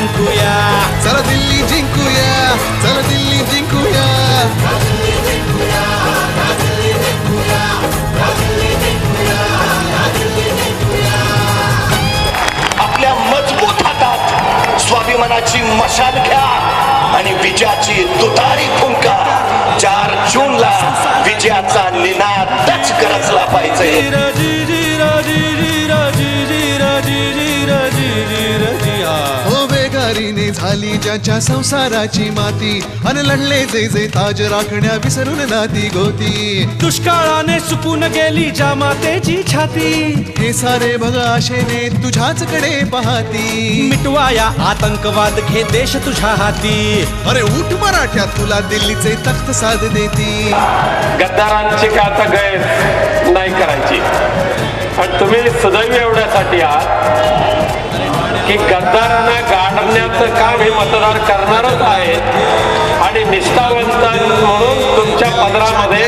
जिंकूया. चला दिल्ली जिंकूया. चला दिल्ली जिंकूया. आपल्या मजबूत हातात स्वाभिमानाची मशाल घ्या आणि विजयाची तुतारी फुंका. चार जूनला विजयाचा निनादच गरजला पाहिजे. बेगारीने झाली ज्याच्या संसाराची माती. अन लढले जे जे ताज राखण्या विसरून नाती गोती. दुष्काळाने सुकून गेली ज्या मातेची छाती. हे सारे बघ आशेने तुझ्याच कडे पाहती. मिटवाया आतंकवाद घे देश तुझ्या हाती. अरे उठ मराठ्या तुला दिल्लीचे तख्त साध देती. गद्दारांची का आता गैर नाही करायची? पण तुम्ही सदैव एवढ्यासाठी आहात की गद्दारांना आणण्याचं काम हे मतदार करणारच आहेत. आणि निष्ठावंत म्हणून तुमच्या पदरामध्ये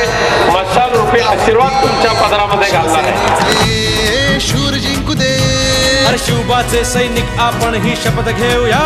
मशाल रूपी आशीर्वाद तुमच्या पदरामध्ये घालणार आहे. शूर जिंकू दे शुभाचे शिवबाचे सैनिक आपण ही शपथ घेऊया.